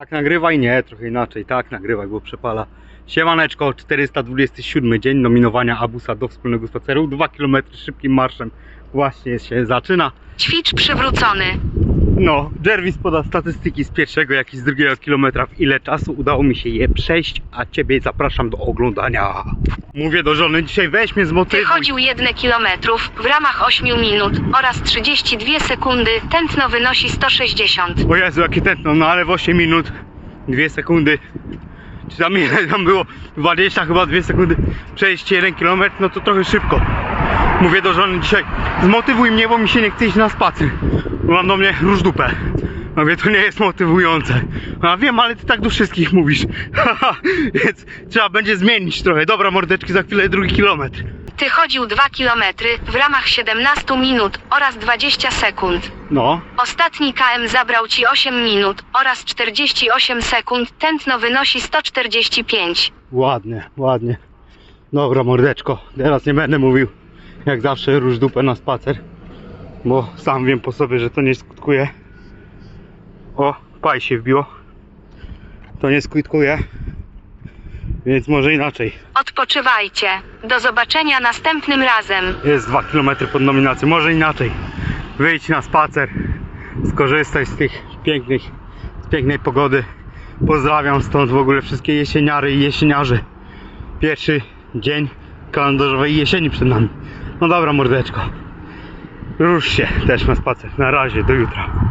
Tak nagrywaj? Nie, trochę inaczej. Tak nagrywaj, bo przepala. Siemaneczko, 427 dzień nominowania Abusa do wspólnego spaceru. 2 km szybkim marszem właśnie się zaczyna. Ćwicz przywrócony. No, Jervis poda statystyki z pierwszego, jak i z drugiego kilometra, w ile czasu udało mi się je przejść, a Ciebie zapraszam do oglądania. Mówię do żony, dzisiaj weź mnie zmotywuj. Wychodził 1 km w ramach 8 minut oraz 32 sekundy. Tętno wynosi 160. O Jezu, jakie tętno, no ale w 8 minut, 2 sekundy, czy tam ile tam było, 20 chyba 2 sekundy, przejść 1 km, no to trochę szybko. Mówię do żony dzisiaj, zmotywuj mnie, bo mi się nie chce iść na spacer. Mam do mnie róż dupę. Mówię, to nie jest motywujące. A wiem, ale ty tak do wszystkich mówisz. Więc trzeba będzie zmienić trochę. Dobra, mordeczki, za chwilę drugi kilometr. Ty chodził 2 km w ramach 17 minut oraz 20 sekund. No, Ostatni KM zabrał ci 8 minut oraz 48 sekund. Tętno wynosi 145. Ładnie, ładnie. Dobra, mordeczko. Teraz nie będę mówił jak zawsze róż dupę na spacer. Bo sam wiem po sobie, że to nie skutkuje. O, paj się wbiło. To nie skutkuje. Więc może inaczej. Odpoczywajcie. Do zobaczenia następnym razem. Jest 2 km pod nominacją. Może inaczej. Wyjdź na spacer. Skorzystaj z tych pięknych, z pięknej pogody. Pozdrawiam stąd w ogóle wszystkie jesieniary i jesieniarzy. Pierwszy dzień kalendarzowej jesieni przed nami. No dobra, mordeczko. Rusz się też na spacer. Na razie, do jutra.